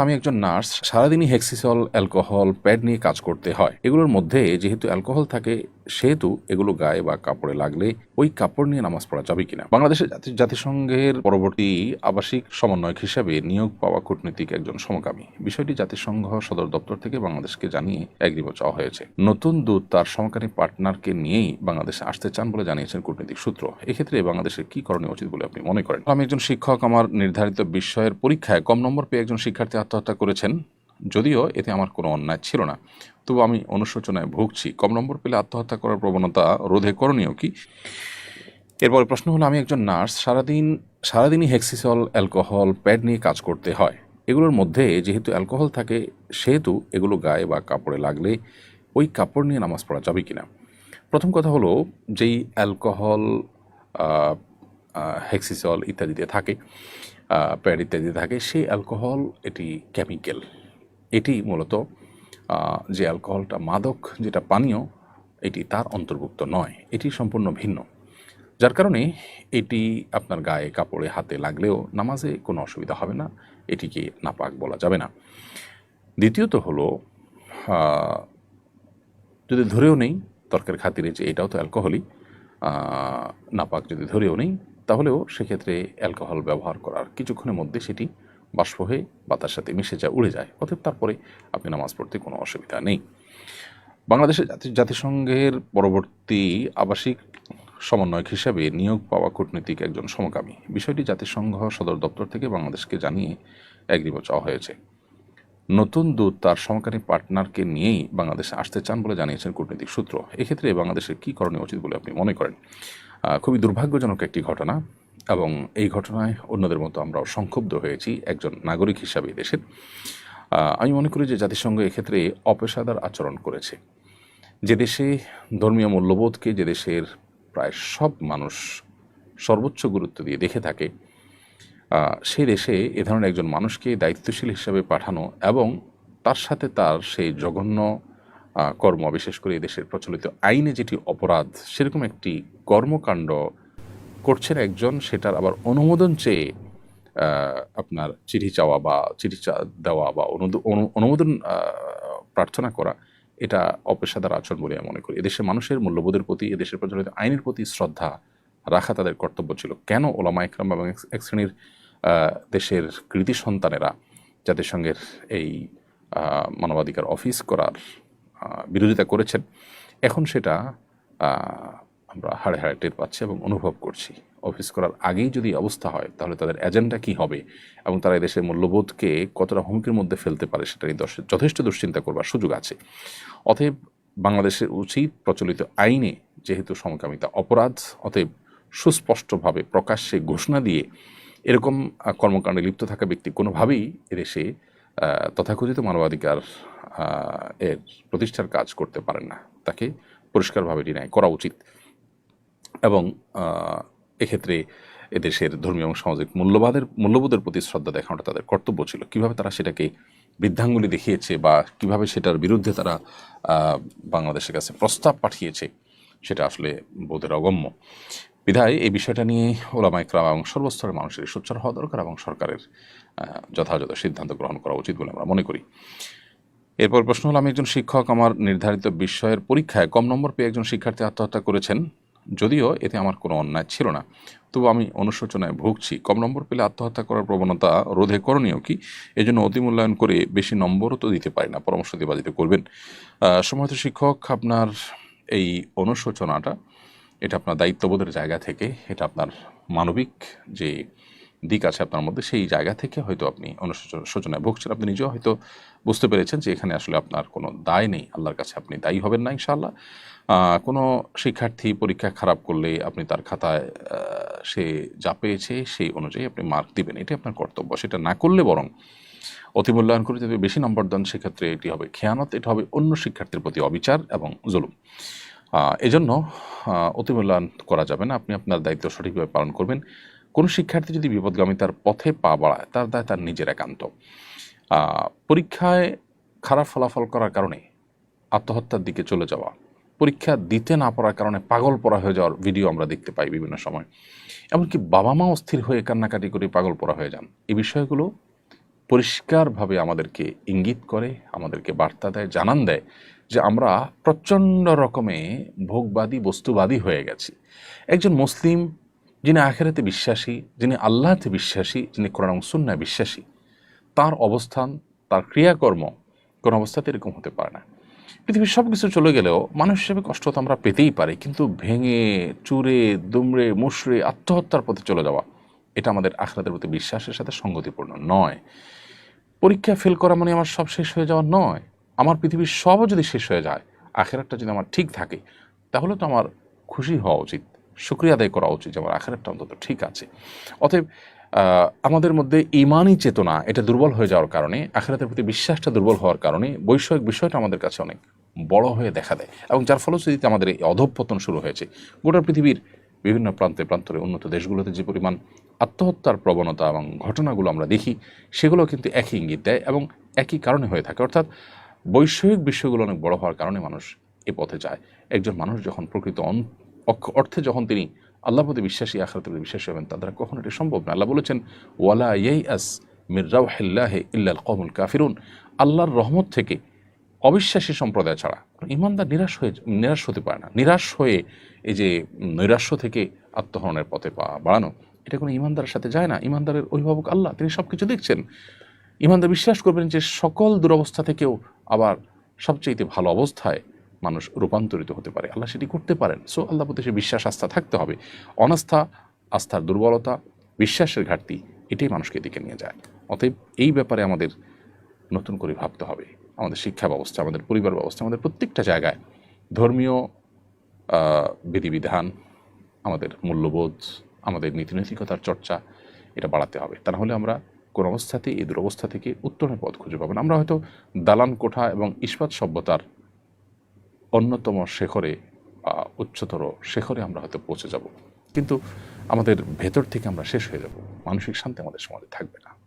আমি একজন নার্স, সারাদিনই হেক্সিসল, অ্যালকোহল, প্যাড নিয়ে কাজ করতে হয়। এগুলোর মধ্যে যেহেতু অ্যালকোহল থাকে, সেহেতু এগুলো গায়ে বা কাপড়ে লাগলে ওই কাপড় নিয়ে নামাজ পড়া যাবে কিনা? বাংলাদেশের জাতিসংঘের পরবর্তী আবাসিক সমন্বয়ক হিসাবে নিয়োগ পাওয়া কূটনীতিক একজন সমকামী। বিষয়টি জাতিসংঘ সদর দপ্তর থেকে বাংলাদেশকে জানিয়ে এগ্রিমেন্ট চাওয়া হয়েছে। নতুন দূত তার সমকামী পার্টনারকে নিয়েই বাংলাদেশে আসতে চান বলে জানিয়েছেন কূটনীতিক সূত্র। এক্ষেত্রে বাংলাদেশের কি করণীয় উচিত বলে আপনি মনে করেন? আমি একজন শিক্ষক, আমার নির্ধারিত বিষয়ের পরীক্ষায় কম নম্বর পেয়ে একজন শিক্ষার্থী আত্মহত্যা করেছেন, যদিও এতে আমার কোনো অন্যায় ছিল না। তবু আমি অনুশোচনায় ভুগছি। কম নম্বর পেলে আত্মহত্যা করার প্রবণতা রোধে করণীয় কি? এরপরে প্রশ্ন হলো, আমি একজন নার্স, সারাদিন, সারাদিনই হেক্সিসল, অ্যালকোহল, প্যাড নিয়ে কাজ করতে হয়। এগুলোর মধ্যে যেহেতু অ্যালকোহল থাকে, সেহেতু এগুলো গায়ে বা কাপড়ে লাগলে ওই কাপড় নিয়ে নামাজ পড়া যাবে কি না প্রথম কথা হলো, যেই অ্যালকোহল হেক্সিসল ইত্যাদিতে থাকে প্যাড ইত্যাদি থাকে, সেই অ্যালকোহল এটি কেমিক্যাল। এটি মূলত যে অ্যালকোহলটা মাদক, যেটা পানীয়, এটি তার অন্তর্ভুক্ত নয়, এটি সম্পূর্ণ ভিন্ন। যার কারণে এটি আপনার গায়ে, কাপড়ে, হাতে লাগলেও নামাজে কোনো অসুবিধা হবে না, এটিকে নাপাক বলা যাবে না। দ্বিতীয়ত হলো যদি ধরেও নেই, তর্কের খাতিরে যে এটাও তো অ্যালকোহলই নাপাক যদি ধরেও নেই তাহলেও সেক্ষেত্রে অ্যালকোহল ব্যবহার করার কিছুক্ষণের মধ্যে সেটি বাষ্প হয়ে বাতার সাথে মিশে যায়, উড়ে যায়। অতএব তারপরে আপনি নামাজ পড়তে কোনো অসুবিধা নেই। বাংলাদেশের জাতি- জাতিসংঘের পরবর্তী আবাসিক সমন্বয়ক হিসেবে নিয়োগ পাওয়া কূটনীতিক একজন সমকামী। বিষয়টি জাতিসংঘ সদর দপ্তর থেকে বাংলাদেশকে জানিয়ে এগ্রিমেন্ট চাওয়া হয়েছে। নতুন দূত তার সমকামী পার্টনারকে নিয়েই বাংলাদেশে আসতে চান বলে জানিয়েছেন কূটনীতিক সূত্র। এক্ষেত্রে বাংলাদেশের কী করণীয় উচিত বলে আপনি মনে করেন? খুবই দুর্ভাগ্যজনক একটি ঘটনা এবং এই ঘটনায় অন্যদের মতো আমরাও সংক্ষুব্ধ হয়েছি একজন নাগরিক হিসাবে দেশের। আমি মনে করি যে জাতিসংঘ এক্ষেত্রে অপেশাদার আচরণ করেছে। যে দেশে ধর্মীয় মূল্যবোধকে যে দেশের প্রায় সব মানুষ সর্বোচ্চ গুরুত্ব দিয়ে দেখে থাকে সেই দেশে এ ধরনের একজন মানুষকে দায়িত্বশীল হিসাবে পাঠানো এবং তার সাথে তার সেই জঘন্য কর্ম, বিশেষ করে দেশের প্রচলিত আইনে যেটি অপরাধ, সেরকম একটি কর্মকাণ্ড করছেন একজন, সেটার আবার অনুমোদন চেয়ে আপনার চিঠি চাওয়া বা চিঠি দেওয়া বা অনুমোদন প্রার্থনা করা, এটা অপেশাদার আচরণ বলে আমি মনে করি। এদেশের মানুষের মূল্যবোধের প্রতি এদেশের প্রচলিত আইনের প্রতি শ্রদ্ধা রাখা তাদের কর্তব্য ছিল। কেন ওলামা ইকরাম এবং এক- শ্রেণির দেশের কৃতি সন্তানেরা জাতিসংঘের এই মানবাধিকার অফিস করার বিরোধিতা করেছেন, এখন সেটা আমরা হাড়ে হাড়ে টের পাচ্ছি এবং অনুভব করছি। অফিস করার আগেই যদি অবস্থা হয়, তাহলে তাদের এজেন্ডা কী হবে এবং তারা দেশের মূল্যবোধকে কতটা হুমকির মধ্যে ফেলতে পারে সেটা নিয়ে যথেষ্ট দুশ্চিন্তা করবার সুযোগ আছে। অতএব বাংলাদেশের উচিত প্রচলিত আইনে যেহেতু সমকামিতা অপরাধ, অতএব সুস্পষ্টভাবে প্রকাশ্যে ঘোষণা দিয়ে এরকম কর্মকাণ্ডে লিপ্ত থাকা ব্যক্তি কোনোভাবেই এদেশে তথাকথিত মানবাধিকার এর প্রতিষ্ঠার কাজ করতে পারেন না। তাকে পরিষ্কারভাবে ডিনাই করা উচিত। এবং এক্ষেত্রে এদেশের ধর্মীয় এবং সামাজিক মূল্যবাদের, মূল্যবোধের প্রতি শ্রদ্ধা দেখানোটা তাদের কর্তব্য ছিল। কীভাবে তারা সেটাকে বৃদ্ধাঙ্গুলি দেখিয়েছে বা কীভাবে সেটার বিরুদ্ধে তারা বাংলাদেশের কাছে প্রস্তাব পাঠিয়েছে, সেটা আসলে বোধের অগম্য। বিধায় এই বিষয়টা নিয়ে ওলামা ইকরাম এবং সর্বস্তরের মানুষের সোচ্চার হওয়া দরকার এবং সরকারের যথাযথ সিদ্ধান্ত গ্রহণ করা উচিত বলে আমরা মনে করি। এরপর প্রশ্ন হলো, আমি একজন শিক্ষক, আমার নির্ধারিত বিষয়ের পরীক্ষায় কম নম্বর পেয়ে একজন শিক্ষার্থী আত্মহত্যা করেছেন, যদিও এতে আমার কোনো অন্যায় ছিল না। তবু আমি অনুশোচনায় ভুগছি, কম নম্বর পেলে আত্মহত্যা করার প্রবণতা রোধে করণীয় কি? এই জন্য অতি মূল্যায়ন করে বেশি নম্বরও তো দিতে পারি না, পরামর্শ দেওয়া দিতে করবেন। সম্মানিত শিক্ষক, আপনার এই অনুশোচনাটা এটা আপনার দায়িত্ববোধের জায়গা থেকে, এটা আপনার মানবিক যে দিক আছে আপনার মধ্যে, সেই জায়গা থেকে হয়তো আপনি অনুশোচনায় ভুগছেন। আপনি নিজেও হয়তো বুঝতে পেরেছেন যে এখানে আসলে আপনার কোনো দায় নেই। আল্লাহর কাছে আপনি দায়ী হবেন না ইনশাআল্লাহ। কোনো শিক্ষার্থী পরীক্ষা খারাপ করলে আপনি তার খাতায় সে যা পেয়েছে সেই অনুযায়ী আপনি মার্ক দিবেন। এটি আপনার কর্তব্য। সেটা না করলে বরং অতিমূল্যায়ন করে যদি বেশি নম্বর দেন, সেক্ষেত্রে এটি হবে খেয়ানত, এটা হবে অন্য শিক্ষার্থীর প্রতি অবিচার এবং জুলুম। এজন্য অতিমূল্যায়ন করা যাবে না। আপনি আপনার দায়িত্ব সঠিকভাবে পালন করবেন। কোনো শিক্ষার্থী যদি বিপদগামিতার পথে পা বাড়ায়, তার দায় তার নিজের একান্ত। পরীক্ষায় খারাপ ফলাফল করার কারণে আত্মহত্যার দিকে চলে যাওয়া, পরীক্ষা দিতে না পারার কারণে পাগল পড়া হয়ে যাওয়ার ভিডিও আমরা দেখতে পাই বিভিন্ন সময়। এমনকি বাবা মা অস্থির হয়ে কান্নাকাটি করে পাগল পড়া হয়ে যান। এই বিষয়গুলো পরিষ্কারভাবে আমাদেরকে ইঙ্গিত করে, আমাদেরকে বার্তা দেয়, জানান দেয়। যে আমরা প্রচণ্ড রকমে ভোগবাদী, বস্তুবাদী হয়ে গেছি। একজন মুসলিম, যিনি আখেরাতে বিশ্বাসী, যিনি আল্লাহতে বিশ্বাসী, যিনি কোরআন সুন্নায় বিশ্বাসী, তার অবস্থান, তার ক্রিয়াকর্ম কোনো অবস্থাতে এরকম হতে পারে না। পৃথিবীর সব কিছু চলে গেলেও মানুষ হিসেবে কষ্ট তো আমরা পেতেই পারি, কিন্তু ভেঙে, চুরে, দুমড়ে মুশড়ে আত্মহত্যার পথে চলে যাওয়া, এটা আমাদের আখরাতের প্রতি বিশ্বাসের সাথে সঙ্গতিপূর্ণ নয়। পরীক্ষা ফেল করা মানে আমার সব শেষ হয়ে যাওয়া নয়। আমার পৃথিবীর সবও যদি শেষ হয়ে যায়, আখেরাতটা যদি আমার ঠিক থাকে, তাহলে তো আমার খুশি হওয়া উচিত। শুক্রিয়া আদায় করা উচিত যে আমার আখেরাতটা অন্তত ঠিক আছে। অতএব আমাদের মধ্যে ইমানই চেতনা, এটা দুর্বল হয়ে যাওয়ার কারণে, আখেরাতের প্রতি বিশ্বাসটা দুর্বল হওয়ার কারণে বৈষয়িক বিষয়টা আমাদের কাছে অনেক বড় হয়ে দেখা দেয় এবং যার ফলশ্রুতিতে আমাদের এই অধঃপতন শুরু হয়েছে। গোটা পৃথিবীর বিভিন্ন প্রান্তে প্রান্তরে উন্নত দেশগুলোতে যে পরিমাণ আত্মহত্যার প্রবণতা এবং ঘটনাগুলো আমরা দেখি, সেগুলো কিন্তু একই ইঙ্গিত দেয় এবং একই কারণে হয়ে থাকে। অর্থাৎ বৈষয়িক বিষয়গুলো অনেক বড় হওয়ার কারণে মানুষ এ পথে যায়। একজন মানুষ যখন প্রকৃত অর্থে যখন তিনি আল্লাহ প্রতি বিশ্বাসী, আখরাতের প্রতি বিশ্বাসী হবেন, তার দ্বারা কখনো এটি সম্ভব না আল্লাহ বলেছেন, ওয়ালা ইয়াই আস মির্রাউ হেল্লাহে ইল্লাল কমুল কাফিরুন। আল্লাহর রহমত থেকে অবিশ্বাসী সম্প্রদায় ছাড়া ইমানদার নিরাশ হয়ে নিরাশ হতে পারে না। নিরাশ হয়ে এই যে নৈরাশ্য থেকে আত্মহরণের পথে পা বাড়ানো, এটা কোনো ইমানদারের সাথে যায় না। ইমানদারের অভিভাবক আল্লাহ, তিনি সব কিছু দেখছেন। ইমানদার বিশ্বাস করবেন যে সকল দুরবস্থা থেকেও আবার সবচেয়ে ভালো অবস্থায় মানুষ রূপান্তরিত হতে পারে। আল্লাহ সেটি করতে পারেন। সো আল্লাহ প্রতি সে বিশ্বাস, আস্থা থাকতে হবে। অনাস্থা, আস্থার দুর্বলতা, বিশ্বাসের ঘাটতি, এটাই মানুষকে এদিকে নিয়ে যায়। অতএব এই ব্যাপারে আমাদের নতুন করে ভাবতে হবে। আমাদের শিক্ষা ব্যবস্থা, আমাদের পরিবার ব্যবস্থা, আমাদের প্রত্যেকটা জায়গায় ধর্মীয় বিধিবিধান, আমাদের মূল্যবোধ, আমাদের নীতিনৈতিকতার চর্চা, এটা বাড়াতে হবে। তা না হলে আমরা কোন অবস্থাতেই এই দুরবস্থা থেকে উত্তরণের পথ খুঁজে পাবেন। আমরা হয়তো দালান কোঠা এবং ইস্পাত সভ্যতার অন্যতম শেখরে উচ্চতর শেখরে আমরা হয়তো পৌঁছে যাব। কিন্তু আমাদের ভেতর থেকে আমরা শেষ হয়ে যাব। মানসিক শান্তি আমাদের সমাজে থাকবে না।